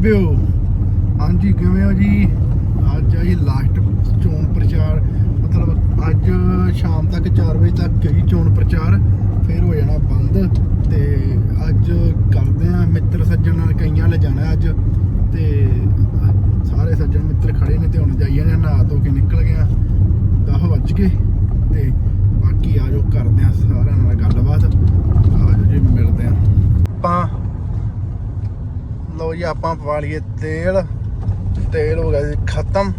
ਬਾਬਿਓ। ਹਾਂਜੀ, ਕਿਵੇਂ ਹੋ ਜੀ? ਅੱਜ ਆਈ ਲਾਸਟ ਚੋਣ ਪ੍ਰਚਾਰ, ਮਤਲਬ ਅੱਜ ਸ਼ਾਮ ਤੱਕ 4 ਵਜੇ ਤੱਕ ਕਈ ਚੋਣ ਪ੍ਰਚਾਰ ਫਿਰ ਹੋ ਜਾਣਾ ਬੰਦ ਤੇ ਅੱਜ ਕਰਦੇ ਆ ਮਿੱਤਰ ਸੱਜਣ ਨਾਲ ਕਈਆਂ ਲੈ ਜਾਣਾ ਅੱਜ ਤੇ ਸਾਰੇ ਸੱਜਣ ਮਿੱਤਰ ਖੜੇ ਨੇ ਤੇ ਹੁਣ ਜਾਈਏ ਨੇ, ਨਹਾ ਧੋ ਕੇ ਨਿਕਲ ਗਿਆ ਆ 10 ਵੱਜ ਗਏ ਤੇ ਬਾਕੀ ਆਜੋ ਕਰਦੇ ਆ ਸਾਰਿਆਂ ਨਾਲ ਗੱਲਬਾਤ। ਆਜੋ ਜੀ, ਮਿਲਦੇ ਆ ਆਪਾਂ ਲਓ ਜੀ, ਆਪਾਂ ਪਵਾ ਲਈਏ ਤੇਲ। ਤੇਲ ਹੋ ਗਿਆ ਜੀ ਖਤਮ।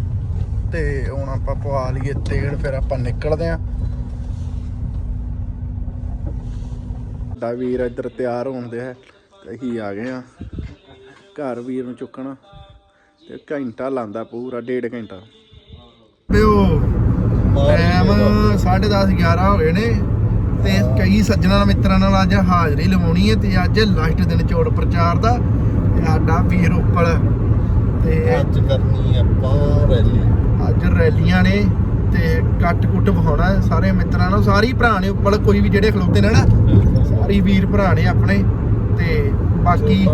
ਤੇ ਹੁਣ ਆਪਾਂ ਪਵਾ ਲਈਏ ਤੇਲ, ਫਿਰ ਆਪਾਂ ਨਿਕਲਦੇ ਆਂ। ਦਾ ਵੀਰ ਇੱਧਰ ਤਿਆਰ ਹੋਣ ਦੇ ਹੈ ਅਸੀਂ ਆ ਗਏ ਆ। ਘਰ ਵੀਰ ਨੂੰ ਚੁੱਕਣਾ। ਤੇ ਘੰਟਾ ਲਾਂਦਾ ਪੂਰਾ, ਡੇਢ ਘੰਟਾ। ਪਿਓ ਟਾਈਮ 10:30 11 ਹੋ ਗਏ ਨੇ। ਤੇ ਕਈ ਸੱਜਣਾ ਮਿੱਤਰਾਂ ਨਾਲ ਅੱਜ ਹਾਜ਼ਰੀ ਲਵਾਉਣੀ ਹੈ ਤੇ ਅੱਜ ਲਾਸਟ ਦਿਨ ਚੋੜ ਪ੍ਰਚਾਰ ਦਾ। ਸਾਡਾ ਵੀਰ ਉੱਪਲ ਤੇ ਅੱਜ ਕਰਨੀ ਆਪਾਂ ਰੈਲੀ ਅੱਜ ਰੈਲੀਆਂ ਨੇ ਤੇ ਕੱਟ ਕੁੱਟ ਵਿਖਾਉਣਾ ਹੈ ਸਾਰੇ ਮਿੱਤਰਾਂ ਨੂੰ। ਸਾਰੇ ਭਰਾ ਨੇ ਉੱਪਲ ਕੋਈ ਵੀ ਜਿਹੜੇ ਖਲੋਤੇ ਨੇ ਨਾ ਸਾਰੇ ਵੀਰ ਭਰਾ ਨੇ ਆਪਣੇ ਤੇ ਬਾਕੀ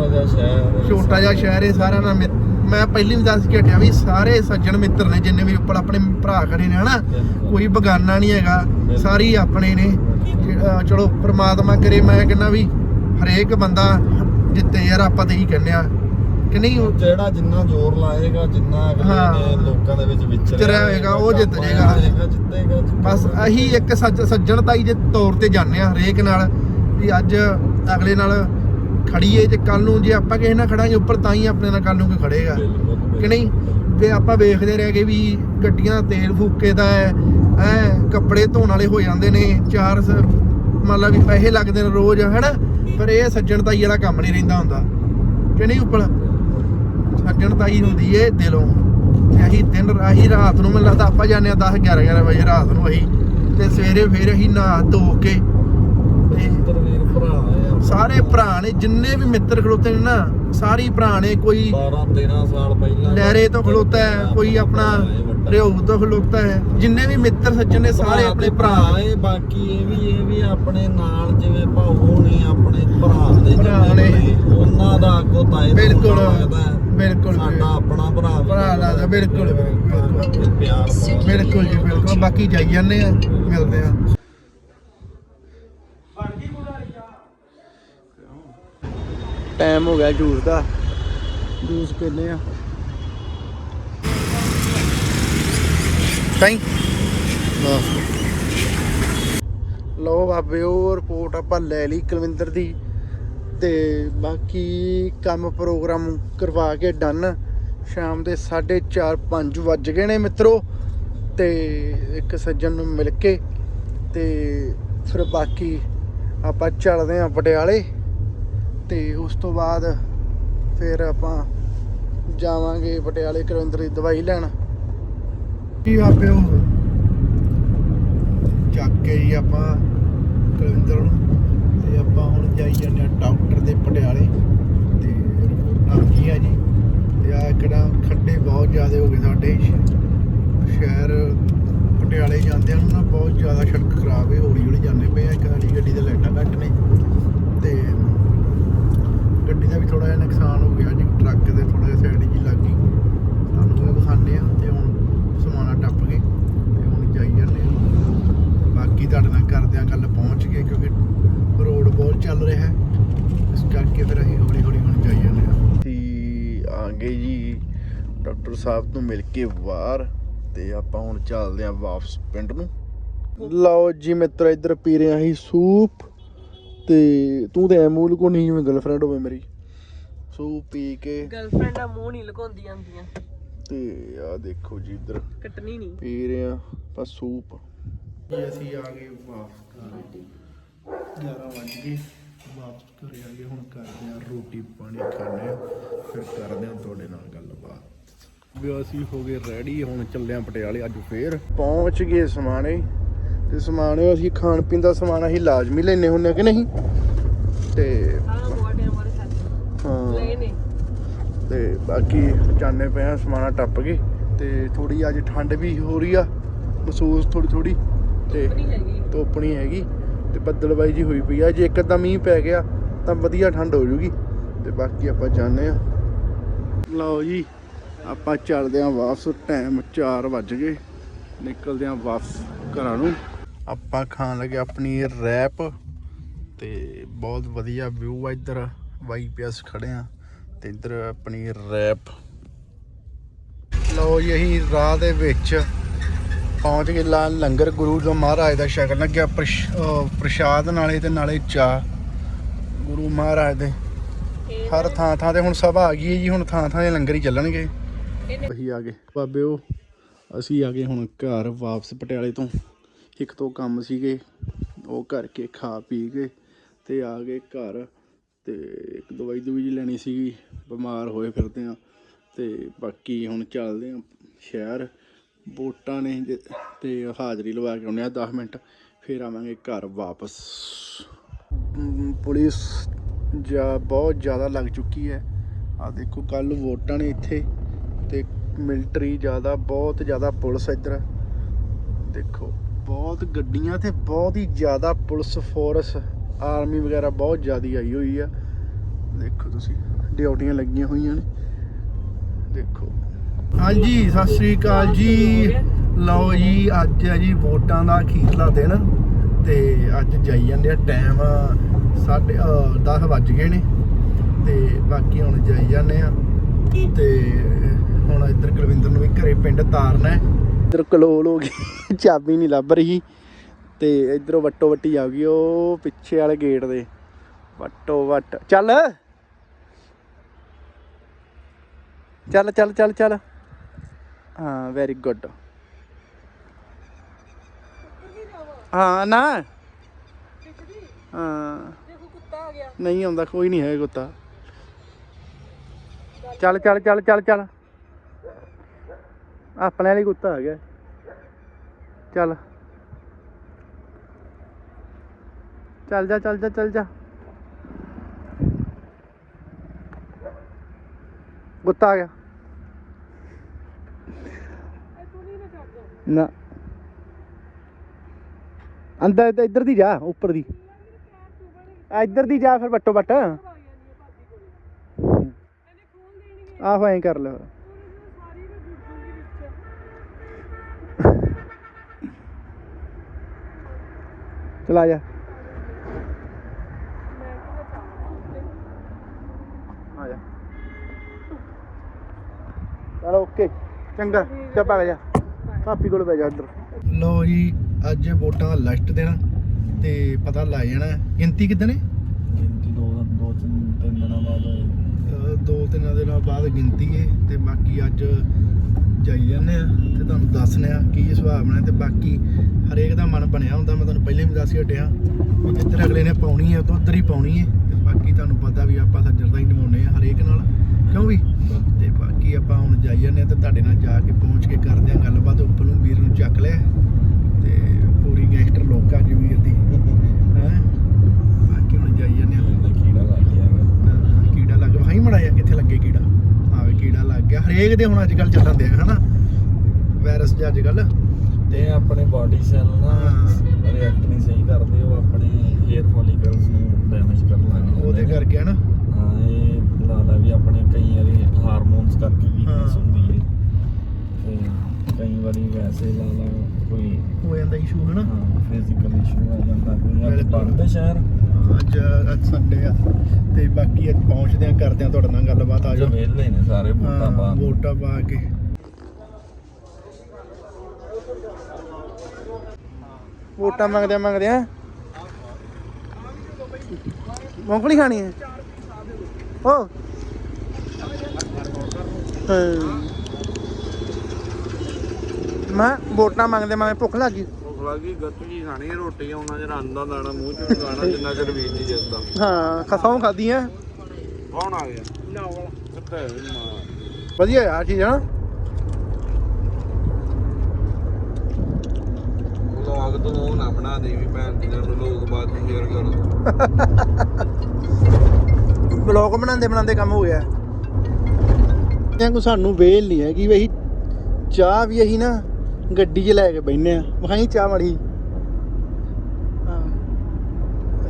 ਛੋਟਾ ਜਿਹਾ ਸ਼ਹਿਰ ਹੈ ਸਾਰਿਆਂ ਨਾਲ ਮੈਂ ਪਹਿਲੀ ਵੀ ਦੱਸ ਕੇ ਹਟਿਆ ਵੀ ਸਾਰੇ ਸੱਜਣ ਮਿੱਤਰ ਨੇ ਜਿੰਨੇ ਵੀ ਉੱਪਰ ਆਪਣੇ ਭਰਾ ਖੜੇ ਨੇ ਹਨਾ? ਕੋਈ ਬਗਾਨਾ ਨਹੀਂ ਹੈਗਾ ਸਾਰੇ ਆਪਣੇ ਨੇ। ਚਲੋ ਪ੍ਰਮਾਤਮਾ ਕਰੇ ਮੈਂ ਕਹਿੰਦਾ ਵੀ ਹਰੇਕ ਬੰਦਾ ਜਿੱਤੇ ਯਾਰ ਆਪਾਂ ਤੇ ਹੀ ਕਹਿੰਦੇ ਆ ਕਿ ਨਹੀਂ ਉਹ ਜਿਹੜਾ ਜਿੰਨਾ ਜ਼ੋਰ ਲਾਏਗਾ ਜਿੰਨਾ ਅਗਲੇ। ਨੇ ਲੋਕਾਂ ਦੇ ਵਿੱਚ ਵਿਚਰਿਆ ਹੋਏਗਾ, ਉਹ ਜਿੱਤ ਜਾਏਗਾ। ਜਿੱਤੇਗਾ ਬਸ ਅਹੀ ਇੱਕ ਸੱਜ ਸੱਜਣਤਾਈ ਦੇ ਤੌਰ ਤੇ ਜਾਂਦੇ ਆ ਹਰੇਕ ਨਾਲ ਵੀ ਅੱਜ ਅਗਲੇ ਨਾਲ ਖੜੀਏ ਤੇ ਕੱਲ ਨੂੰ ਜੇ ਆਪਾਂ ਕਿਸੇ ਨਾਲ ਖੜਾਂਗੇ ਉੱਪਰ ਤਾਂ ਹੀ ਆਪਣੇ ਨਾਲ ਕੱਲ ਨੂੰ ਕੋਈ ਖੜੇਗਾ। ਕਿ ਨਹੀਂ? ਵੀ ਆਪਾਂ ਵੇਖਦੇ ਰਹਿ ਗਏ ਵੀ ਗੱਡੀਆਂ ਤੇਲ ਫੂਕੇ ਦਾ ਹੈ ਐ ਕੱਪੜੇ ਧੋਣ ਵਾਲੇ ਹੋ ਜਾਂਦੇ ਨੇ ਚਾਰ ਮੰਨ ਲਾ ਵੀ ਪੈਸੇ ਲੱਗਦੇ ਨੇ ਰੋਜ਼ ਹੈਨਾ? ਪਰ ਇਹ ਸੱਜਣ ਤਾਈ ਵਾਲਾ ਕੰਮ ਨਹੀਂ ਰਹਿੰਦਾ ਹੁੰਦਾ। ਕਿ ਨਹੀਂ ਉੱਪਰ? ਸੱਜਣ ਤਾਈ ਹੁੰਦੀ ਏ ਦਿਲੋਂ। ਤੇ ਅਸੀਂ ਦਿਨ ਰਾਹੀ ਰਾਤ ਨੂੰ ਮੈਨੂੰ ਲੱਗਦਾ ਆਪਾਂ ਜਾਂਦੇ ਆ 10 11 11 ਵਜੇ ਰਾਤ ਨੂੰ ਅਸੀਂ। ਤੇ ਸਵੇਰੇ ਫੇਰ ਅਸੀਂ ਨਹਾ ਧੋ ਕੇ ਤੇ ਵੀਰ ਭਰਾ ਸਾਰੇ ਭਰਾ ਨੇ ਜਿੰਨੇ ਵੀ ਮਿੱਤਰ ਖਲੋਤੇ ਨੇ ਨਾ ਸਾਰੇ ਭਰਾ ਨੇ ਕੋਈ 12 13 ਸਾਲ ਪਹਿਲਾਂ ਲਹਿਰੇ ਤੋਂ ਖਲੋਤਾ ਹੈ ਕੋਈ ਆਪਣਾ ਰਿਓ ਤੋਂ ਖਲੋਤਾ ਹੈ ਜਿੰਨੇ ਵੀ ਮਿੱਤਰ ਸੱਜਣ ਨੇ ਸਾਰੇ ਆਪਣੇ ਭਰਾ ਏ ਬਾਕੀ ਇਹ ਵੀ ਇਹ ਵੀ ਆਪਣੇ ਨਾਲ ਜਿਵੇਂ ਭਾਊ ਹੋਣੀ ਆਪਣੇ ਭਰਾ ਦੇ ਜਿੰਨੇ ਨੇ। ਉਹਨਾਂ ਦਾ ਅੱਗੋਂ ਤਾਏ ਬਿਲਕੁਲ। ਬਿਲਕੁਲ। ਸਾਡਾ ਆਪਣਾ ਭਰਾ ਭਰਾ ਲੱਗਦਾ, ਬਿਲਕੁਲ, ਬਿਲਕੁਲ। ਪਿਆਰ ਬਹੁਤ ਬਿਲਕੁਲ ਜੀ ਬਿਲਕੁਲ ਬਾਕੀ ਜਾਈ ਜਾਂਦੇ ਆ ਮਿਲਦੇ ਆ ਟਾਈਮ ਹੋ ਗਿਆ ਜੂਸ ਦਾ। ਜੂਸ ਪੀਨੇ ਆ। ਤਾਈ। ਲੋ ਬਾਬੇ ਉਹ ਰਿਪੋਰਟ ਆਪਾਂ ਲੈ ਲਈ ਕੁਲਵਿੰਦਰ ਦੀ ਤੇ ਬਾਕੀ ਕੰਮ ਪ੍ਰੋਗਰਾਮ ਕਰਵਾ ਕੇ ਡਨ ਸ਼ਾਮ ਦੇ 4:30 5 ਵੱਜ ਗਏ ਨੇ ਮਿੱਤਰੋ ਤੇ ਇੱਕ ਸੱਜਣ ਨੂੰ ਮਿਲ ਕੇ ਤੇ ਫਿਰ ਬਾਕੀ ਆਪਾਂ ਚੱਲਦੇ ਆਂ ਪਟਿਆਲੇ। ਤੇ ਉਸ ਤੋਂ ਬਾਅਦ ਫਿਰ ਆਪਾਂ ਜਾਵਾਂਗੇ ਪਟਿਆਲੇ ਕੁਲਵਿੰਦਰ ਦੀ ਦਵਾਈ ਲੈਣ। ਕੀ ਆਪੇ ਉਹ ਚੱਕ ਕੇ ਹੀ ਆਪਾਂ ਕੁਲਵਿੰਦਰ ਨੂੰ ਤੇ ਆਪਾਂ ਹੁਣ ਜਾਈ ਜਾਂਦੇ ਆ ਡਾਕਟਰ ਦੇ ਪਟਿਆਲੇ। ਤੇ ਰਿਪੋਰਟਾਂ ਕੀ ਆ ਜੀ? ਤੇ ਆ ਕਿਹੜਾ ਖੱਡੇ ਬਹੁਤ ਜ਼ਿਆਦਾ ਹੋ ਗਏ ਸਾਡੇ। ਸ਼ਹਿਰ ਪਟਿਆਲੇ ਜਾਂਦੇ ਹਨ ਨਾ ਬਹੁਤ ਜ਼ਿਆਦਾ ਸੜਕ ਖਰਾਬ ਹੈ ਹੌਲੀ ਹੌਲੀ ਜਾਂਦੇ ਪਏ ਆ ਇੱਕ ਸਾਡੀ ਗੱਡੀ ਦੇ ਲਾਈਟਾਂ ਘੱਟ ਨੇ ਤੇ ਗੱਡੀ ਦਾ ਵੀ ਥੋੜਾ ਜਿਹਾ ਨੁਕਸਾਨ ਹੋ ਗਿਆ ਜੀ ਟਰੱਕ ਦੇ ਥੋੜਾ ਜਿਹਾ ਸਾਈਡ ਜੀ ਲੱਗ ਗਈ। ਤੁਹਾਨੂੰ ਉਹ ਦਿਖਾਉਂਦੇ ਆ ਤੇ ਹੁਣ ਸਮਾਨਾ ਟੱਪ ਗਏ ਤੇ ਹੁਣ ਜਾਈ ਜਾਂਦੇ ਆ। ਬਾਕੀ ਤੁਹਾਡੇ ਨਾਲ ਕਰਦੇ ਆ ਗੱਲ ਪਹੁੰਚ ਗਏ ਕਿਉਂਕਿ ਰੋਡ ਬਹੁਤ ਚੱਲ ਰਿਹਾ ਹੈ। ਇਸ ਕਰਕੇ ਫਿਰ ਅਸੀਂ ਹੌਲੀ ਹੌਲੀ ਹੁਣ ਜਾਈ ਜਾਂਦੇ ਆ। ਤੇ ਆ ਗਏ ਜੀ ਡਾਕਟਰ ਸਾਹਿਬ ਤੋਂ ਮਿਲ ਕੇ ਬਾਹਰ ਤੇ ਆਪਾਂ ਹੁਣ ਚੱਲਦੇ ਆ ਵਾਪਸ ਪਿੰਡ ਨੂੰ। ਲਓ ਜੀ ਮਿੱਤਰ, ਇੱਧਰ ਪੀ ਰਹੇ ਆ ਸੂਪ ਤੇ ਤੂੰ ਤੇ ਐਮੂਲ ਕੋ ਨਹੀਂ, ਜਿਵੇਂ ਗਰਲਫ੍ਰੈਂਡ ਹੋਵੇ ਮੇਰੀ। ਸੂਪ ਪੀ ਕੇ। ਗਰਲਫ੍ਰੈਂਡ ਦਾ ਮੂੰਹ ਨਹੀਂ ਲੁਕਾਉਂਦੀਆਂ ਹੁੰਦੀਆਂ ਤੇ ਆ ਦੇਖੋ ਜੀ ਇੱਧਰ। ਕੱਟਣੀ ਨਹੀਂ। ਪੀ ਰਹੇ ਆ ਬਸ ਸੂਪ। ਜੀ ਅਸੀਂ ਆ ਗਏ ਵਾਪਸ ਘਰ। 11 ਵਜ ਗਏ। ਵਾਪਸ ਘਰੇ ਆ ਗਏ। ਹੁਣ ਕਰਦੇ ਆ ਰੋਟੀ ਪਾਣੀ ਖਾਣੇ ਆ ਫਿਰ ਕਰਦੇ ਆ ਤੁਹਾਡੇ ਨਾਲ ਗੱਲਬਾਤ। ਵੀ ਅਸੀਂ ਹੋ ਗਏ ਰੈਡੀ ਹੁਣ ਚੱਲੇ ਆ ਪਟਿਆਲੇ ਅੱਜ ਫੇਰ। ਪਹੁੰਚ ਗਏ ਸਮਾਣੇ। ਤੇ ਸਮਾਣੇ ਅਸੀਂ ਖਾਣ ਪੀਣ ਦਾ ਸਮਾਨ ਅਸੀਂ ਲਾਜ਼ਮੀ ਲੈਨੇ ਹੁੰਨੇ ਕਿ ਨਹੀਂ? ਤੇ ਹਾਂ ਬਹੁਤ ਟਾਈਮ ਬਾਅਦ ਖਾਧੇ ਹਾਂ ਲਏ ਨੇ ਤੇ ਬਾਕੀ ਜਾਣੇ ਪਏ ਆ ਸਮਾਣਾ ਟੱਪ ਕੇ ਤੇ ਥੋੜੀ ਅੱਜ ਠੰਡ ਵੀ ਹੋ ਰਹੀ ਆ ਮਹਿਸੂਸ ਥੋੜੀ ਥੋੜੀ ਤੇ ਧੁੱਪ ਨਹੀਂ ਹੈਗੀ। ਤੇ ਬੱਦਲਬਾਈ ਜੀ ਹੋਈ ਪਈ ਆ ਜੇ ਇੱਕ ਅੱਧਾ ਮੀਂਹ ਪੈ ਗਿਆ ਤਾਂ ਵਧੀਆ ਠੰਡ ਹੋ ਜੂਗੀ ਤੇ ਬਾਕੀ ਆਪਾਂ ਜਾਣੇ ਆ। ਲਓ ਜੀ ਆਪਾਂ ਚੱਲਦੇ ਆਂ ਵਾਪਸ ਟਾਈਮ 4 ਵੱਜ ਗਏ ਨਿਕਲਦੇ ਆਂ ਵਾਪਸ ਘਰਾਂ ਨੂੰ। ਆਪਾਂ ਖਾਣ ਲੱਗੇ ਆਪਣੀ ਰੈਪ ਤੇ ਬਹੁਤ ਵਧੀਆ ਵਿਊ ਆ ਇੱਧਰ ਵਾਈਪੀਐਸ ਖੜੇ ਆ। ਤੇ ਇੱਧਰ ਆਪਣੀ ਰੈਪ। ਲਓ ਜੀ, ਅਸੀਂ ਰਾਹ ਦੇ ਵਿੱਚ ਪਹੁੰਚ ਗਏ ਲਾ ਲੰਗਰ ਗੁਰੂ ਜੋ ਮਹਾਰਾਜ ਦਾ ਸ਼ਕਲ ਲੱਗਿਆ, ਪ੍ਰਸ਼- ਪ੍ਰਸ਼ਾਦ ਨਾਲੇ ਤੇ ਨਾਲੇ ਚਾਹ ਗੁਰੂ ਮਹਾਰਾਜ ਦੇ। ਹਰ ਥਾਂ ਥਾਂ ਤੇ ਹੁਣ ਸਭਾ ਆ ਗਈ ਹੈ ਜੀ, ਹੁਣ ਥਾਂ ਥਾਂ ਤੇ ਲੰਗਰ ਹੀ ਚੱਲਣਗੇ। ਅਸੀਂ ਆ ਗਏ। ਬਾਬੇ ਉਹ, ਅਸੀਂ ਆ ਗਏ ਹੁਣ ਘਰ ਵਾਪਸ ਪਟਿਆਲੇ ਤੋਂ। ਇੱਕ ਤੋਂ ਕੰਮ ਸੀਗੇ, ਉਹ ਕਰਕੇ ਖਾ ਪੀ ਕੇ ਤੇ ਆ ਗਏ ਘਰ। ਤੇ ਇੱਕ ਦਵਾਈ ਦਵਾਈ ਜੀ ਲੈਣੀ ਸੀਗੀ, ਬਿਮਾਰ ਹੋਏ ਫਿਰਦੇ ਆ। ਤੇ ਬਾਕੀ ਹੁਣ ਚੱਲਦੇ ਆ ਸ਼ਹਿਰ। ਵੋਟਾਂ ਨੇ ਜੇ- ਤੇ ਹਾਜ਼ਰੀ ਲਵਾ ਕੇ ਆਉਂਦੇ ਆ 10 ਮਿੰਟ, ਫਿਰ ਆਵਾਂਗੇ ਘਰ ਵਾਪਸ। ਪੁਲਿਸ ਜਾ ਬਹੁਤ ਜ਼ਿਆਦਾ ਲੱਗ ਚੁੱਕੀ ਹੈ। ਆ ਦੇਖੋ ਕੱਲ ਵੋਟਾਂ ਨੇ ਇੱਥੇ ਤੇ ਮਿਲਟਰੀ ਜ਼ਿਆਦਾ, ਬਹੁਤ ਜ਼ਿਆਦਾ ਪੁਲਿਸ ਇੱਧਰ। ਦੇਖੋ, ਬਹੁਤ ਗੱਡੀਆਂ ਤੇ ਬਹੁਤ ਹੀ ਜ਼ਿਆਦਾ ਪੁਲਿਸ ਫੋਰਸ ਆਰਮੀ ਵਗੈਰਾ ਬਹੁਤ ਜ਼ਿਆਦੀ ਆਈ ਹੋਈ ਆ। ਦੇਖੋ ਤੁਸੀਂ, ਡਿਊਟੀਆਂ ਲੱਗੀਆਂ ਹੋਈਆਂ ਨੇ। ਦੇਖੋ। ਹਾਂਜੀ, ਸਤਿ ਸ੍ਰੀ ਅਕਾਲ ਜੀ। ਲਓ ਜੀ, ਅੱਜ ਹੈ ਜੀ ਵੋਟਾਂ ਦਾ ਅਖੀਰਲਾ ਦਿਨ ਤੇ ਅੱਜ ਜਾਈ ਜਾਂਦੇ ਆ ਟਾਈਮ ਸਾਢੇ 10 ਵੱਜ ਗਏ ਨੇ ਤੇ ਬਾਕੀ ਹੁਣ ਜਾਈ ਜਾਂਦੇ ਆ। ਤੇ ਹੁਣ ਇੱਧਰ ਕੁਲਵਿੰਦਰ ਨੂੰ ਵੀ ਘਰੇ ਪਿੰਡ ਤਾਰਨਾ ਹੈ। ਇੱਧਰ ਕਲੋਲ ਹੋ ਗਈ, ਚਾਬੀ ਨਹੀਂ ਲੱਭ ਰਹੀ। ਤੇ ਇੱਧਰੋਂ ਵੱਟੋ ਵੱਟੀ ਆ ਗਈ, ਉਹ ਪਿੱਛੇ ਵਾਲੇ ਗੇਟ ਦੇ। ਵੱਟੋ ਵੱਟ, ਚੱਲ। ਚੱਲ ਚੱਲ ਚੱਲ ਚੱਲ। ਹਾਂ ਵੈਰੀ ਗੁੱਡ ਹਾਂ, ਨਾ। ਹਾਂ। ਨਹੀਂ ਆਉਂਦਾ, ਕੋਈ ਨਹੀਂ ਹੈ ਕੁੱਤਾ। ਚੱਲ ਚੱਲ ਚੱਲ ਚੱਲ ਚੱਲ। ਆਪਣੇ ਵਾਲੀ ਕੁੱਤਾ ਆ ਗਿਆ। ਚੱਲ। ਚੱਲ ਜਾ ਚੱਲ ਜਾ ਚੱਲ ਜਾ। ਕੁੱਤਾ ਆ ਗਿਆ। ਨਾ। ਅੰਦਰ, ਇੱਧਰ- ਇੱਧਰ ਦੀ ਜਾ, ਉੱਪਰ ਦੀ। ਇੱਧਰ ਦੀ ਜਾ ਫਿਰ ਬੱਟੋ ਬੱਟ ਆਹੋ, ਐਂ ਕਰ ਲਓ ਚਲਾ ਜਾ ਚਲੋ ਓਕੇ ਚੰਗਾ ਚੱਪ ਆ ਜਾ। ਭਾਪੀ ਕੋਲ ਬਹਿ ਜਾ ਇੱਧਰ ਲੋ ਜੀ ਅੱਜ ਵੋਟਾਂ ਦਾ ਲਾਸਟ ਦਿਨ ਤੇ ਪਤਾ ਲੱਗ ਜਾਣਾ ਗਿਣਤੀ ਕਿਦਾਂ ਨੇ ਗਿਣਤੀ ਦੋ ਦੋ ਤਿੰਨ ਦਿਨਾਂ ਬਾਅਦ ਦੋ ਤਿੰਨ ਦਿਨਾਂ ਬਾਅਦ ਗਿਣਤੀ ਹੈ ਤੇ ਬਾਕੀ ਅੱਜ ਜਾਈ ਜਾਂਦੇ ਆ ਤੇ ਤੁਹਾਨੂੰ ਦੱਸਨੇ ਆ ਕੀ ਹਿਸਾਬ ਨਾਲ ਤੇ ਬਾਕੀ ਹਰੇਕ ਦਾ ਮਨ ਬਣਿਆ ਹੁੰਦਾ। ਮੈਂ ਤੁਹਾਨੂੰ ਪਹਿਲਾਂ ਵੀ ਦੱਸ ਹੀ ਹਟਿਆ। ਵੀ ਜਿੱਧਰ ਅਗਲੇ ਨੇ ਪਾਉਣੀ ਹੈ ਉਹ ਤੋਂ ਉੱਧਰ ਹੀ ਪਾਉਣੀ ਹੈ ਤੇ ਬਾਕੀ ਤੁਹਾਨੂੰ ਪਤਾ ਵੀ ਆਪਾਂ ਸੱਜਰ ਦਾ ਹੀ ਨਿਭਾਉਂਦੇ ਆ ਹਰੇਕ ਨਾਲ। ਕਿਉਂ ਵੀ? ਤੇ ਬਾਕੀ ਆਪਾਂ ਹੁਣ ਜਾਈ ਜਾਂਦੇ ਆ ਤੇ ਤੁਹਾਡੇ ਨਾਲ ਜਾ ਕੇ ਪਹੁੰਚ ਕੇ ਕਰਦੇ ਆ ਗੱਲਬਾਤ। ਉੱਪਰ ਨੂੰ ਵੀਰ ਨੂੰ ਚੱਕ ਲਿਆ ਤੇ ਪੂਰੀ ਗੈਂਗਸਟਰ ਲੋਕਾਂ ਜੀ ਵੀਰ ਦੀ ਹੈ? ਬਾਕੀ ਹੁਣ ਜਾਈ ਜਾਂਦੇ ਆ ਕੀੜਾ ਲੱਗ ਗਿਆ ਕੀੜਾ ਲੱਗ ਕਿੱਥੇ ਲੱਗੇ ਕੀੜਾ? ਆਵੇ ਕੀੜਾ ਲੱਗ ਗਿਆ। ਹਰੇਕ ਦੇ ਹੁਣ ਅੱਜ ਕੱਲ ਚੱਲਣ ਦੇ ਹਨਾ? ਵਾਇਰਸ ਜਿਹਾ ਅੱਜ ਕੱਲ ਤੇ ਆਪਣੇ ਬਾਡੀ ਸੈੱਲ ਨਾ। ਰਿਐਕਟ ਨਹੀਂ ਸਹੀ ਕਰਦੇ ਉਹ ਆਪਣੇ ਹੇਅਰ ਫੋਲੀਕਲਸ ਨੂੰ ਡੈਮੇਜ ਕਰਨ ਲੱਗ ਜਾਂਦੇ ਉਹਦੇ। ਕਰਕੇ ਹਨਾ ਹਾਂ ਇਹ ਲਾਲਾ ਵੀ ਆਪਣੇ ਕਈ ਵਾਰੀ ਹਾਰਮੋਨਸ ਕਰਕੇ ਵੀਕਨੈਸ ਹਾਂ। ਹੁੰਦੀ ਹੈ ਤੇ ਕਈ ਵੈਸੇ ਲਾਲਾ ਕੋਈ ਹੋ ਜਾਂਦਾ ਇਸ਼ੂ ਹਨਾ? ਹਾਂ ਫਿਜ਼ੀਕਲ ਇਸ਼ੂ ਆ ਜਾਂਦਾ ਕੋਈ ਅੱਜ ਬਿਲਕੁਲ। ਬੰਦ ਹੈ ਸ਼ਹਿਰ ਅੱਜ ਅੱਜ ਸੰਡੇ ਆ। ਤੇ ਬਾਕੀ ਅੱਜ ਪਹੁੰਚਦੇ ਆ ਕਰਦੇ ਆ ਤੁਹਾਡੇ ਨਾਲ ਗੱਲਬਾਤ ਆ ਅੱਜ ਜਾਓ। ਵਿਹਲੇ ਨੇ ਸਾਰੇ ਵੋਟਾਂ ਹਾਂ, ਪਾਉਣ ਵੋਟਾਂ ਪਾ ਕੇ। ਵੋਟਾਂ ਮੰਗਦੇ ਆ ਮੰਗਦੇ ਆ ਮੂੰਗਫਲੀ ਖਾਣੀ ਹੈ? ਓ। ਹਾਂ। ਮੈਂ ਵੋਟਾਂ ਮੰਗਦੇ ਮੈਂ ਭੁੱਖ ਲੱਗੀ ਭੁੱਖ ਲੱਗੀ ਗੱਤਕੀ ਖਾਣੀ ਹੈ ਰੋਟੀ ਉਹਨਾਂ ਚ ਰੰਦਾ ਦਾਣਾ ਮੂੰਹ ਚ ਲਗਾਣਾ ਜਿੰਨਾ ਚਿਰ ਵੀਰ ਨਹੀਂ ਜਿੱਤਦਾ। ਹਾਂ ਖਸਾਉਂ ਖਾਦੀ ਆ ਕੌਣ ਆ ਗਿਆ? ਨਾਵਲ ਕਿੱਥੇ ਮਾਂ? ਵਧੀਆ ਯਾਰ ਚੀਜ਼ ਆ ਵਲੌਗ ਤੋਂ ਉਹ ਨਾ ਬਣਾ ਦੇ ਵੀ ਭੈਣ ਦੀ ਨੂੰ ਲੋਕ ਬਾਅਦ ਚ ਸ਼ੇਅਰ ਕਰੋ। ਬਲੌਗ ਬਣਾਉਂਦੇ ਬਣਾਉਂਦੇ ਕੰਮ ਹੋ ਗਿਆ। ਕੋ ਸਾਨੂੰ ਵੇਲ ਨਹੀਂ ਹੈਗੀ ਵੀ ਚਾਹ ਵੀ ਅਸੀਂ ਨਾ ਗੱਡੀ 'ਚ ਲੈ ਕੇ ਬੈਨੇ ਆ। ਵਹਾਈ ਚਾਹ ਮੜੀ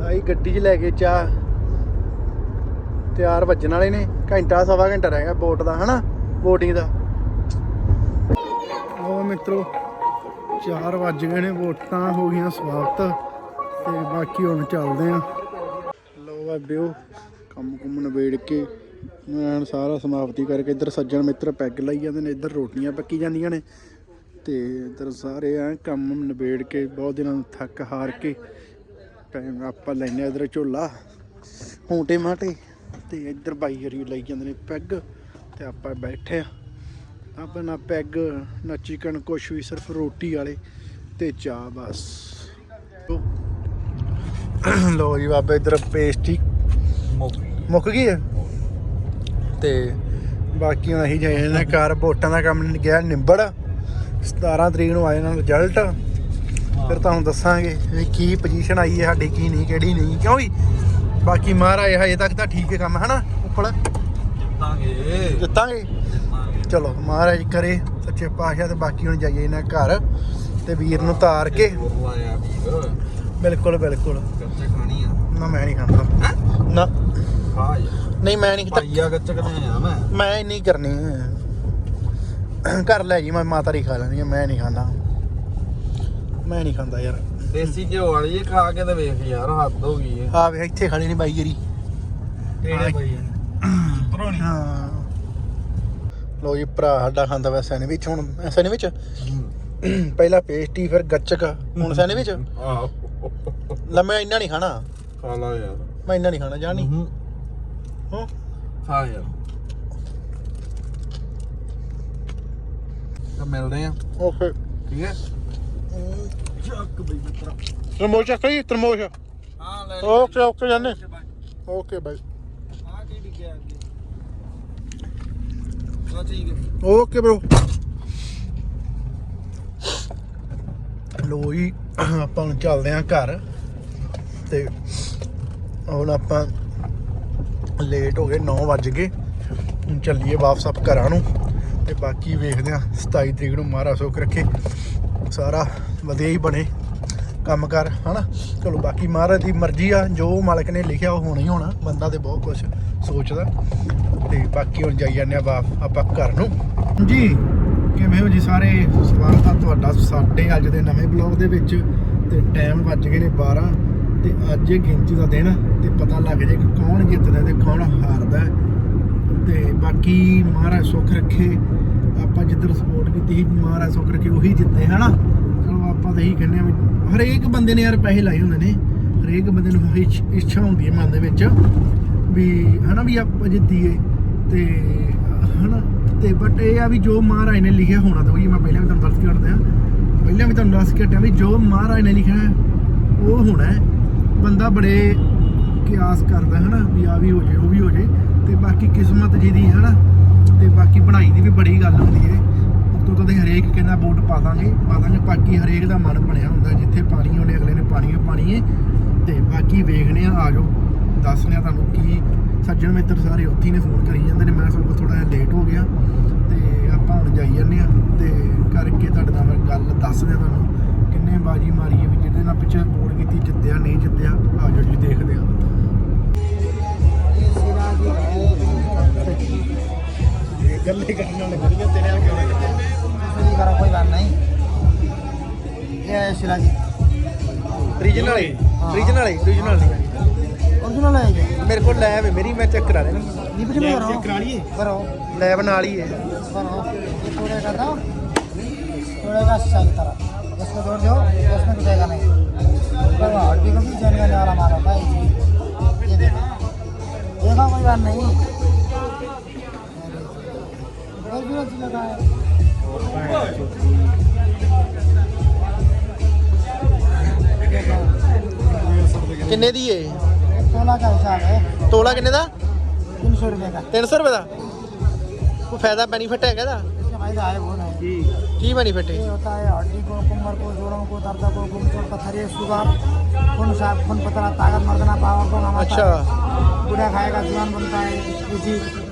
ਆਈ ਗੱਡੀ 'ਚ ਲੈ ਕੇ ਚਾਹ। ਤਿਆਰ ਵੱਜਣ ਵਾਲੇ ਨੇ। ਘੰਟਾ, ਸਵਾ ਘੰਟਾ ਰਹਿ ਗਿਆ ਵੋਟ ਦਾ, ਹਨਾ? ਬੋਟਿੰਗ ਦਾ। ਉਹ ਮਿੱਤਰੋ 4 ਵੱਜ ਗਏ ਨੇ ਵੋਟਾਂ ਹੋ ਗਈਆਂ ਸਮਾਪਤ ਤੇ ਬਾਕੀ ਹੁਣ ਚੱਲਦੇ ਆ। ਲੋ ਬਾਬਿਓ ਕੰਮ ਕੁੰਮ ਨਿਬੇੜ ਕੇ। ਮੈਂ ਸਾਰਾ ਸਮਾਪਤੀ ਕਰਕੇ ਇੱਧਰ ਸੱਜਣ ਮਿੱਤਰ ਪੈਗ ਲਾਈ ਜਾਂਦੇ ਨੇ, ਇੱਧਰ ਰੋਟੀਆਂ ਪੱਕੀ ਜਾਂਦੀਆਂ ਨੇ। ਤੇ ਇੱਧਰ ਸਾਰੇ ਆ ਕੰਮ ਨਿਬੇੜ ਕੇ ਬਹੁਤ ਦਿਨਾਂ ਤੋਂ ਥੱਕ ਹਾਰ ਕੇ ਟਾਈਮ ਆਪਾਂ ਲੈਨੇ ਇਧਰ ਝੋਲਾ ਹੋਂਟੇ ਮਾਟੇ ਤੇ ਇੱਧਰ ਬਾਈ ਹਰੀ ਲਈ ਜਾਂਦੇ ਨੇ ਪੈਗ ਤੇ ਆਪਾਂ ਬੈਠੇ ਆ। ਆਪਾਂ ਨਾ ਪੈਗ ਨਾ ਚਿਕਨ ਕੁਛ ਵੀ ਸਿਰਫ ਰੋਟੀ ਵਾਲੇ ਤੇ ਚਾਹ ਬਸ। ਲੋ ਜੀ ਬਾਬਾ ਇੱਧਰ ਪੇਸਟੀ ਮੁੱਕ ਗਈ। ਹੈ? ਤੇ ਬਾਕੀ ਹੁਣ ਅਸੀਂ ਜਾਏ ਨੇ ਘਰ ਵੋਟਾਂ ਦਾ ਕੰਮ ਗਿਆ ਨਿਬੜ। 17 ਤਰੀਕ ਨੂੰ ਆਏ ਨਾਲ ਰਿਜ਼ਲਟ ਫਿਰ ਤੁਹਾਨੂੰ ਦੱਸਾਂਗੇ ਵੀ ਕੀ ਪੋਜੀਸ਼ਨ ਆਈ ਹੈ ਸਾਡੀ ਕੀ ਨਹੀਂ ਕਿਹੜੀ ਨਹੀਂ ਕਿਉਂ ਵੀ? ਬਾਕੀ ਮਹਾਰਾਜ ਹਜੇ ਤੱਕ ਤਾਂ ਠੀਕ ਹੈ ਕੰਮ ਹਨਾ? ਉੱਪਰ? ਤਾਂਗੇ ਜਿੱਤਾਂਗੇ? ਚਲੋ ਮਹਾਰਾਜ ਕਰੇ ਸੱਚੇ ਪਾਤਸ਼ਾਹ ਤੇ ਬਾਕੀ ਹੁਣ ਜਾਈਏ ਇਹਨਾਂ ਘਰ ਤੇ ਵੀਰ ਨੂੰ ਤਾਰ ਕੇ। ਬਿਲਕੁਲ ਬਿਲਕੁਲ। ਨਾ ਮੈਂ ਨਹੀਂ ਖਾਂਦਾ। ਨਾ। ਨਹੀਂ ਮੈਂ ਨਹੀਂ ਪਾਈਆ ਆ ਮੈਂ। ਮੈਂ ਨਹੀਂ ਕਰਨੀ ਘਰ ਲੈ ਜੀ ਮੈਂ ਮਾਤਾ ਦੀ ਖਾ ਲੈਣੀ ਆ, ਮੈਂ ਨਹੀਂ ਖਾਂਦਾ। ਮੈਂ ਨਹੀਂ ਖਾਂਦਾ ਯਾਰ। ਦੇਸੀ ਘਿਓ ਵਾਲੀ ਇਹ ਖਾ ਕੇ ਤੇ ਵੇਖ ਯਾਰ ਹੱਦ ਹੋ ਗਈ ਹੈ ਆ ਵੇ ਇੱਥੇ ਖੜੇ ਨੇ ਬਾਈ ਜਰੀ ਕਿਹੜੇ ਪਈ ਪਰੋਣੀ ਹਾਂ। ਲੋ ਜੀ ਭਰਾ ਸਾਡਾ ਖਾਂਦਾ ਵੈ ਸੈਂਡਵਿਚ। ਹੁਣ ਸੈਂਡਵਿਚ? ਪਹਿਲਾਂ ਪੇਸਟੀ ਫਿਰ ਗੱਚਕ। ਹੁਣ ਸੈਂਡਵਿਚ? ਆਹ। ਲੈ ਮੈਂ ਇੰਨਾ ਨਹੀਂ ਖਾਣਾ। ਖਾ ਲਾ ਯਾਰ। ਮੈਂ ਇੰਨਾ ਨਹੀਂ ਖਾਣਾ ਜਾਣੀ ਹੂੰ। ਹਾਂ। ਖਾ ਯਾਰ। ਤਾਂ ਮਿਲਦੇ ਆ ਓਕੇ ਠੀਕ ਹੈ ਚੱਕ ਬਈ ਮਿੱਤਰਾ ਤਰਮੋਸ਼ਾ ਕਹੀ ਤਰਮੋਸ਼ਾ ਹਾਂ ਲੈ ਓਕੇ ਓਕੇ ਜਾਨੇ ਓਕੇ ਬਾਈ ਆ ਕੀ ਡਿੱਗਿਆ ਅੱਗੇ ਆ ਠੀਕ ਹੈ ਓਕੇ ਬ్రో ਲੋ ਜੀ ਆਪਾਂ ਹੁਣ ਚੱਲਦੇ ਆਂ ਘਰ। ਤੇ ਹੁਣ ਆਪਾਂ ਲੇਟ ਹੋ ਗਏ 9 ਵੱਜ ਗਏ। ਹੁਣ ਚੱਲੀਏ ਵਾਪਸ ਆਪ ਘਰਾਂ ਨੂੰ। ਤੇ ਬਾਕੀ ਵੇਖਦੇ ਆਂ 27 ਤਰੀਕ ਨੂੰ ਮਹਾਰਾਜ ਸੁੱਖ ਰੱਖੇ। ਸਾਰਾ ਵਧੀਆ ਹੀ ਬਣੇ ਕੰਮ ਕਰ ਹਨਾ? ਚਲੋ ਬਾਕੀ ਮਹਾਰਾਜ ਦੀ ਮਰਜ਼ੀ ਆ, ਜੋ ਮਾਲਕ ਨੇ ਲਿਖਿਆ ਉਹ ਹੋਣਾ ਹੀ ਹੋਣਾ, ਬੰਦਾ ਤੇ ਬਹੁਤ ਕੁਝ ਸੋਚਦਾ। ਤੇ ਬਾਕੀ ਹੁਣ ਜਾਈ ਜਾਂਦੇ ਆ ਬਾਪ ਆਪਾਂ ਘਰ ਨੂੰ। ਜੀ ਕਿਵੇਂ ਹੋ ਜੀ ਸਾਰੇ? ਸਵਾਗਤ ਆ ਤੁਹਾਡਾ ਸਾਡੇ ਅੱਜ ਦੇ ਨਵੇਂ ਬਲੌਗ ਦੇ ਵਿੱਚ। ਤੇ ਟਾਈਮ ਵੱਜ ਗਏ ਨੇ 12 ਤੇ ਅੱਜ ਇਹ ਗਿਣਤੀ ਦਾ ਦਿਨ, ਤੇ ਪਤਾ ਲੱਗ ਜੇ ਕਿ ਕੌਣ ਜਿੱਤਦਾ ਤੇ ਕੌਣ ਹਾਰਦਾ। ਹੈ। ਤੇ ਬਾਕੀ ਮਹਾਰਾਜ ਸੁੱਖ ਰੱਖੇ। ਆਪਾਂ ਜਿੱਧਰ ਸਪੋਰਟ ਕੀਤੀ ਸੀ, ਮਹਾਰਾਜ ਸੁੱਖ ਰੱਖੇ, ਉਹੀ ਜਿੱਤੇ ਹਨਾ? ਚਲੋ, ਆਪਾਂ ਤਾਂ ਇਹੀ ਕਹਿੰਦੇ ਆ ਵੀ ਹਰੇਕ ਬੰਦੇ ਨੇ ਯਾਰ ਪੈਸੇ ਲਾਏ ਹੁੰਦੇ ਨੇ। ਹਰੇਕ ਬੰਦੇ ਨੂੰ ਇੱਛ- ਇੱਛਾ ਹੁੰਦੀ ਹੈ ਮਨ ਦੇ ਵਿੱਚ ਵੀ, ਹਨਾ, ਵੀ ਆਪਾਂ ਜਿੱਤੀਏ। ਤੇ, ਹਨਾ, ਤੇ ਬਟ ਇਹ ਆ ਵੀ ਜੋ ਮਹਾਰਾਜ ਨੇ ਲਿਖਿਆ ਹੋਣਾ ਤਾਂ ਉਹੀ ਮੈਂ ਪਹਿਲਾਂ ਵੀ ਤੁਹਾਨੂੰ ਦੱਸ ਕੇ ਹਟਦਾ ਪਹਿਲਾਂ ਵੀ ਤੁਹਾਨੂੰ ਦੱਸ ਕੇ ਹਟਿਆ ਵੀ ਜੋ ਮਹਾਰਾਜ ਨੇ ਲਿਖਿਆ, ਉਹ ਹੋਣਾ ਬੰਦਾ ਬੜੇ ਕਿਆਸ ਕਰਦਾ, ਹਨਾ, ਵੀ ਆ ਵੀ ਹੋ ਜੇ ਉਹ ਵੀ ਹੋ ਜੇ ਤੇ ਬਾਕੀ ਕਿਸਮਤ ਜਿਹਦੀ ਹਨਾ ਤੇ ਬਾਕੀ ਬਣਾਈ ਦੀ ਵੀ ਬੜੀ ਗੱਲ ਹੁੰਦੀ ਹੈ ਉਤੋਂ ਤਾਂ ਦੇ ਹਰੇਕ ਕਹਿੰਦਾ ਵੋਟ ਪਾ ਦਾਂਗੇ ਪਾ ਦਾਂਗੇ, ਬਾਕੀ ਹਰੇਕ ਦਾ ਮਨ ਬਣਿਆ ਹੁੰਦਾ, ਜਿੱਥੇ ਪਾਣੀ ਉਹਨੇ ਅਗਲੇ ਨੇ ਪਾਣੀ ਹੈ ਪਾਣੀ ਹੈ ਤੇ ਬਾਕੀ ਵੇਖਣੇ ਆ ਆ ਜਾਓ ਦੱਸਨੇ ਆ ਤੁਹਾਨੂੰ ਕੀ ਸੱਜਣ ਮਿੱਤਰ ਸਾਰੇ ਉੱਥੇ ਹੀ ਨੇ, ਫੋਨ ਕਰੀ ਜਾਂਦੇ ਨੇ, ਮੈਂ ਸਗੋਂ ਥੋੜਾ ਜਿਹਾ ਲੇਟ ਹੋ ਗਿਆ। ਤੇ ਆਪਾਂ ਹੁਣ ਜਾਈ ਜਾਂਦੇ ਆ, ਤੇ ਕਰਕੇ ਤੁਹਾਡੇ ਨਾਲ ਮੈਂ ਗੱਲ ਦੱਸਦੇ ਆ ਤੁਹਾਨੂੰ, ਕਿੰਨੇ ਬਾਜੀ ਮਾਰੀ ਹੈ ਵੀ ਜਿਹਦੇ ਨਾਲ ਪਿੱਛੇ ਬੋਲ ਕੀਤੀ, ਜਿੱਤਿਆ, ਨਹੀਂ ਜਿੱਤਿਆ, ਆ ਜਾਓ ਜੀ, ਦੇਖਦੇ ਆ। ਇਹ ਗੱਲੇ ਕਰਨ ਵਾਲੇ ਵਧੀਆ ਤੇਰੇ ਨਾਲ ਕਿਉਂ ਨਾ नहीं करा कोई बात नहीं ये है शिला जी ਰੀਜਨਲ ਹੈ ਰੀਜਨਲ ਹੈ ਰੀਜਨਲ ਨਹੀਂ ओरिजिनल है ये ਮੇਰੇ ਕੋਲ ਲੈਬ ਹੈ ਮੇਰੀ ਮੈਂ ਚੈੱਕ ਕਰਾ ਲੈਣਾ ये भी नहीं करो ਕਰਾ ਲਈਏ करो ਲੈਬ ਨਾਲ ਹੀ ਹੈ करो ये तोड़े का था तोड़े का शीशा की तरह इसको तोड़ दो उसमें टूटेगा नहीं करो हड्डी को भी जलने वाला मारो भाई ये देखो देखो कोई बात नहीं ओरिजिनल चीज लगा है ਕਿੰਨੇ ਦੀ ਹੈ तोला का हिसाब है ਤੋਲਾ ਕਿੰਨੇ ਦਾ तीन सौ रुपये का 300 ਰੁਪਏ ਦਾ ਕੋਈ ਫਾਇਦਾ ਬੈਨੀਫਿਟ ਹੈਗਾ ਦਾ इसका फायदा है वो नहीं ਕੀ ਬੈਨੀਫਿਟ ये ਹੈ होता है हड्डी को कमर को जोड़ों को दर्द को गुमचोड़ पत्थरी शुगर खून साफ खून पतला ताकत मर्दना पावर को नमाता अच्छा है बूढ़ा खाएगा जवान बनता है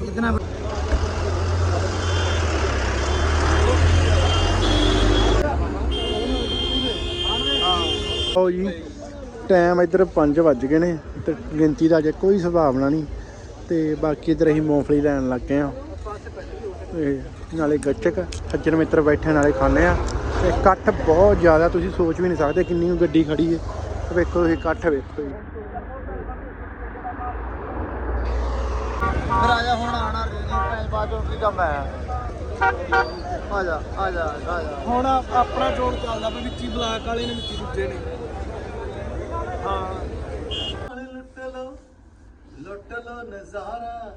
ਲਓ ਜੀ ਟਾਈਮ ਇੱਧਰ 5 ਵੱਜ ਗਏ ਨੇ ਤੇ ਗਿਣਤੀ ਦਾ ਅਜੇ ਕੋਈ ਸੰਭਾਵਨਾ ਨਹੀਂ ਤੇ ਬਾਕੀ ਇਧਰ ਅਸੀਂ ਮੂੰਗਫਲੀ ਲੈਣ ਲੱਗੇ ਆ ਤੇ ਨਾਲੇ ਗੱਚਕ ਸੱਜਣ ਮਿੱਤਰ ਬੈਠੇ ਨਾਲੇ ਖਾਣੇ ਆ ਤੇ ਇਕੱਠ ਬਹੁਤ ਜ਼ਿਆਦਾ ਤੁਸੀਂ ਸੋਚ ਵੀ ਨਹੀਂ ਸਕਦੇ ਕਿੰਨੀ ਗੱਡੀ ਖੜੀ ਹੈ। ਵੇਖੋ ਤੁਸੀਂ ਇਕੱਠ ਵੇਖੋ ਜੀ। ਫਿਰ ਆ ਜਾ ਹੁਣ ਆਣਾ ਰੇਡੀ ਪੈਂਚ ਬਾਜੋ ਕੀ ਕੰਮ ਹੈ? ਆ ਜਾ ਆ ਜਾ ਆ ਜਾ। ਹੁਣ ਆਪਣਾ ਚੋਣ ਚੱਲਦਾ ਵੀ ਵਿੱਚੀ ਬਲਾਕ ਵਾਲੇ ਨੇ ਵਿੱਚੀ ਦੂਜੇ ਨੇ। ਲੁੱਟ ਲੋ ਲੁੱਟ ਲੋ ਨਜ਼ਾਰਾ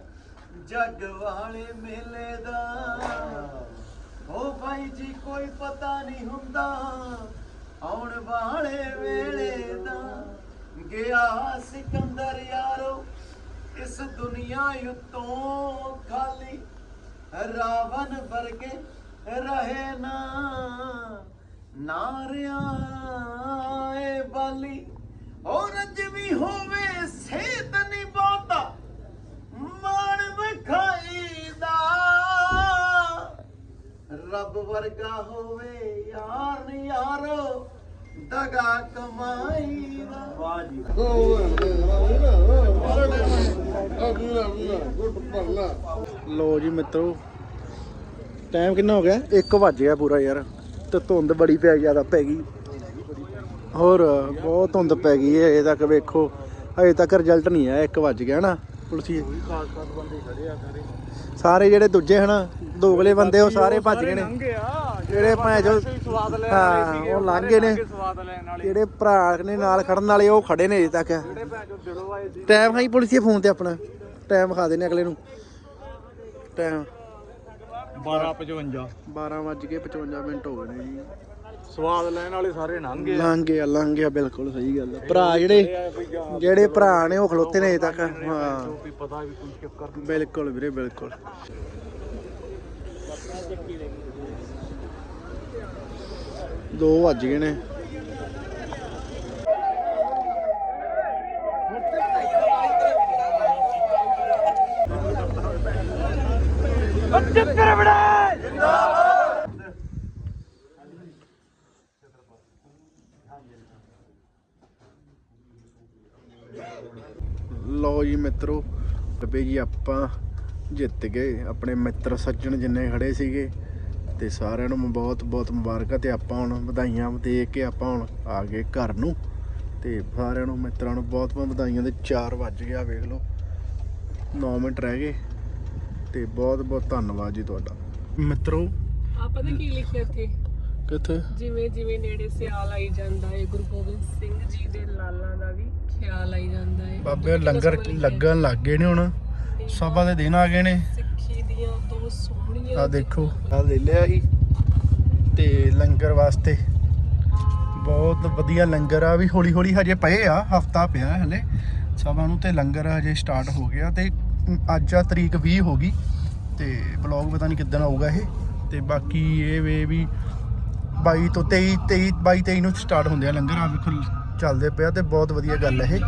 ਜੱਗ ਵਾਲੇ ਮੇਲੇ ਦਾ ਓ ਭਾਈ ਜੀ ਕੋਈ ਪਤਾ ਨਹੀਂ ਹੁੰਦਾ ਆਉਣ ਵਾਲੇ ਵੇਲੇ ਦਾ ਗਿਆ ਸਿਕੰਦਰ ਯਾਰੋ ਇਸ ਦੁਨੀਆ ਉਤੋਂ ਖਾਲੀ ਰਾਵਣ ਵਰਗੇ ਰਹੇ ਨਾ, ਨਾਰਿਆਂ ਏ ਬਾਲੀ। ਔਰ ਵੀ ਹੋਵੇ ਸੇਤ ਨਹੀਂ ਬਹੁਤਾ ਮਾਣ ਵਿਖਾਈ ਰੱਬ ਵਰਗਾ ਹੋਵੇ, ਯਾਰ ਨੀ ਯਾਰੋ, ਦਗਾ ਕਮਾਈ ਦਾ ਵਾਹ ਜੀ ਲੋ ਜੀ ਮਿੱਤਰੋ ਟਾਈਮ ਕਿੰਨਾ ਹੋ ਗਿਆ? 1 ਵੱਜ ਗਿਆ ਪੂਰਾ ਯਾਰ, ਤੇ ਧੁੰਦ ਬੜੀ ਪੈ ਜ਼ਿਆਦਾ ਪੈ ਗਈ। ਹੋਰ ਬਹੁਤ ਧੁੰਦ ਪੈ ਗਈ ਹੈ ਇਹ ਤੱਕ ਵੇਖੋ। ਹਜੇ ਤੱਕ ਰਿਜ਼ਲਟ ਨਹੀਂ ਆਇਆ 1 ਵੱਜ ਗਿਆ ਨਾ। ਪੁਲਸੀ ਸਾਰੇ ਜਿਹੜੇ ਦੂਜੇ ਹਨ ਦੋਗਲੇ ਬੰਦੇ ਉਹ ਸਾਰੇ ਭੱਜ ਗਏ ਨੇ। ਜਿਹੜੇ ਭਾਂ ਜੋ ਸਵਾਦ ਲੈ ਹਾਂ ਉਹ ਲੰਘ ਗਏ ਨੇ। ਜਿਹੜੇ ਭਰਾ ਨੇ ਨਾਲ ਖੜਨ ਵਾਲੇ ਉਹ ਖੜੇ ਨੇ ਅਜੇ ਤੱਕ। ਸੀ। ਟਾਈਮ ਖਾਈ ਪੁਲਿਸ ਫੋਨ ਤੇ ਆਪਣਾ। ਟਾਈਮ ਵਿਖਾ ਦੇਣੇ ਅਗਲੇ ਨੂੰ। ਟਾਈਮ। 1255 12 ਵੱਜ ਕੇ 55 ਮਿੰਟ ਹੋ ਗਏ ਨੇ ਜੀ। ਸਵਾਦ ਲੈਣ ਵਾਲੇ ਸਾਰੇ ਲੰਘ ਲੰਘ ਗਿਆ ਲੰਘ ਗਿਆ ਬਿਲਕੁਲ ਸਹੀ ਗੱਲ ਹੈ ਭਰਾ ਜਿਹੜੇ ਜਿਹੜੇ ਭਰਾ ਨੇ ਉਹ ਖਲੋਤੇ ਨੇ ਅਜੇ ਤੱਕ ਹਾਂ। ਵੀ ਪਤਾ ਵੀ ਕੋਈ ਚੱਕਰ ਬਿਲਕੁਲ ਵੀਰੇ ਬਿਲਕੁਲ। ਦੋ ਵੱਜ ਗਏ ਨੇ ਲਓ ਜੀ ਮਿੱਤਰੋ ਲੱਭੇ ਜੀ ਆਪਾਂ ਜਿੱਤ ਗਏ। ਆਪਣੇ ਮਿੱਤਰ ਸੱਜਣ ਜਿੰਨੇ ਖੜੇ ਸੀਗੇ, ਤੇ ਸਾਰਿਆਂ ਨੂੰ ਬਹੁਤ ਬਹੁਤ ਮੁਬਾਰਕਾਂ, ਤੇ ਆਪਾਂ ਹੁਣ ਵਧਾਈਆਂ ਦੇ ਕੇ ਆਪਾਂ ਹੁਣ ਆ ਗਏ ਘਰ ਨੂੰ। ਤੇ ਸਾਰਿਆਂ ਨੂੰ, ਮਿੱਤਰਾਂ ਨੂੰ ਬਹੁਤ ਬਹੁਤ ਵਧਾਈਆਂ ਤੇ 4 ਵੱਜ ਗਿਆ, ਵੇਖ ਲਓ। 9 ਮਿੰਟ ਰਹਿ ਗਏ, ਤੇ ਬਹੁਤ ਬਹੁਤ ਧੰਨਵਾਦ ਜੀ ਤੁਹਾਡਾ। ਮਿੱਤਰੋ, ਆਪਾਂ ਤਾਂ ਕੀ ਲਿਖਿਆ ਇੱਥੇ? ਕਿੱਥੇ ਜਿਵੇਂ ਜਿਵੇਂ ਨੇੜੇ ਸਿਆਲ ਆਈ ਜਾਂਦਾ ਹੈ ਗੁਰੂ ਗੋਬਿੰਦ ਸਿੰਘ ਜੀ ਦੇ ਲਾਲਾਂ ਦਾ ਵੀ ਖਿਆਲ ਆਈ ਜਾਂਦਾ ਹੈ। ਬਾਬੇ ਲੰਗਰ ਲੱਗਣ ਲੱਗ ਗਏ ਨੇ ਹੁਣ। ਸਭਾ ਦੇ ਦਿਨ ਆ ਗਏ ਨੇ। ਸਿੱਖੀ ਦੀਆਂ ਦੋ ਸੋਹਣੀਆਂ ਆ ਦੇਖੋ ਆ ਲੈ ਲਿਆ ਸੀ ਤੇ ਲੰਗਰ ਵਾਸਤੇ ਬਹੁਤ ਵਧੀਆ ਲੰਗਰ ਆ। ਵੀ ਹੌਲੀ ਹੌਲੀ ਹਜੇ ਪਏ ਆ ਹਫਤਾ ਪਿਆ ਹਲੇ। ਸਭਾ ਨੂੰ ਤੇ ਲੰਗਰ ਹਜੇ ਸਟਾਰਟ ਹੋ ਗਿਆ ਤੇ ਅੱਜ ਆ ਤਰੀਕ 20 ਹੋ ਗਈ। ਤੇ ਬਲੌਗ ਪਤਾ ਨਹੀਂ ਕਿੱਦਣ ਆਊਗਾ ਇਹ। ਤੇ ਬਾਕੀ ਇਹ ਵੇ ਵੀ 22 ਤੋਂ 23 23 22 23 ਨੂੰ ਸਟਾਰਟ ਹੁੰਦੇ ਆ ਲੰਗਰ। ਆ ਵੇਖੋ, ਚੱਲਦੇ ਪਿਆ ਤੇ ਬਹੁਤ ਵਧੀਆ ਗੱਲ ਹੈ ਇਹ।